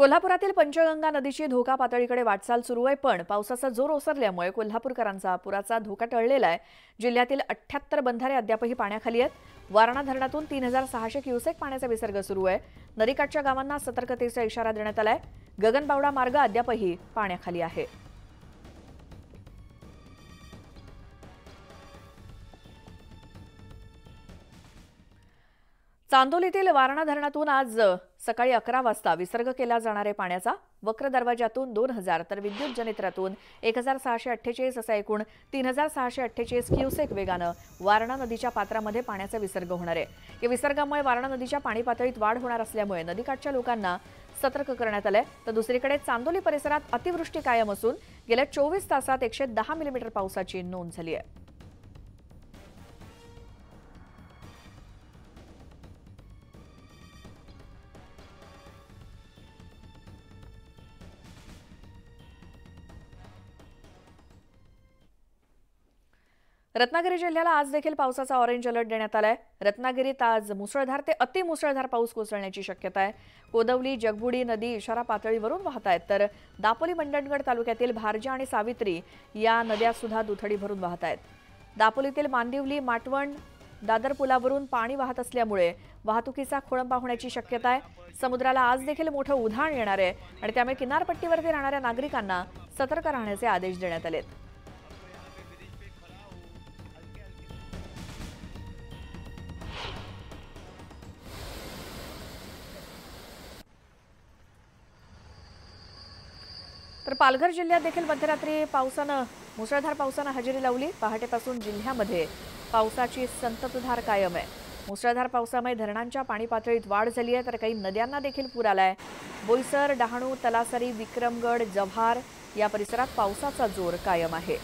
कोल्हापुरातील पंचगंगा नदीची धोका पातळीकडे वाटचाल सुरू आहे पण पावसाचा जोर ओसरल्यामुळे कोल्हापूरकरांचा पुराचा धोका टळलेला आहे. जिल्ह्यातील अठ्ठ्याहत्तर बंधारे अद्यापही पाण्याखाली आहेत. वारणा धरणातून तीन हजार सहाशे क्युसेक पाण्याचा विसर्ग सुरू आहे. नदीकाठच्या गावांना सतर्कतेचा इशारा देण्यात आलाय. गगनबावडा मार्ग अद्यापही पाण्याखाली आहे. चांदोलीतील वारणा धरणातून आज सकाळी अकरा वाजता विसर्ग केला जाणार आहे पाण्याचा वक्र दरवाजातून दोन हजार तर विद्युत जनित्रातून एक हजार सहाशे अठ्ठेचाळीस असा एकूण तीन हजार सहाशे अठ्ठेचाळीस क्युसेक वेगानं वारणा नदीच्या पात्रामध्ये पाण्याचा विसर्ग होणार आहे. या विसर्गामुळे वारणा नदीच्या पाणी पातळीत वाढ होणार असल्यामुळे नदीकाठच्या लोकांना सतर्क करण्यात आलंय. तर दुसरीकडे चांदोली परिसरात अतिवृष्टी कायम असून गेल्या चोवीस तासात एकशे दहा मिलीमीटर पावसाची नोंद झाली आहे. रत्नागिरी जिल्ह्याला आज देखील पावसाचा ऑरेंज अलर्ट देण्यात आलाय. रत्नागिरीत आज मुसळधार ते अतिमुसळधार पाऊस कोसळण्याची शक्यता आहे. कोदवली जगबुडी नदी इशारा पातळीवरून वाहत आहेत तर दापोली मंडणगड तालुक्यातील भारजा आणि सावित्री या नद्या सुद्धा दुथडी भरून वाहत आहेत दापोलीतील मांदिवली माटवण दादर पुलावरून पाणी वाहत असल्यामुळे वाहतुकीचा खोळंबा होण्याची शक्यता आहे. समुद्राला आज देखील मोठं उधाण येणार आहे आणि त्यामुळे किनारपट्टीवरती राहणाऱ्या नागरिकांना सतर्क राहण्याचे आदेश देण्यात आलेत. तर पालघर जिल्ह्यात देखील मध्यरात्री पावसानं मुसळधार पावसानं हजेरी लावली. पहाटेपासून जिल्ह्यामध्ये पावसाची संततधार कायम आहे. मुसळधार पावसामुळे धरणांच्या पाणी पातळीत वाढ झाली आहे तर काही नद्यांना देखील पूर आला आहे बोईसर डहाणू तलासरी विक्रमगड जव्हार या परिसरात पावसाचा जोर कायम आहे.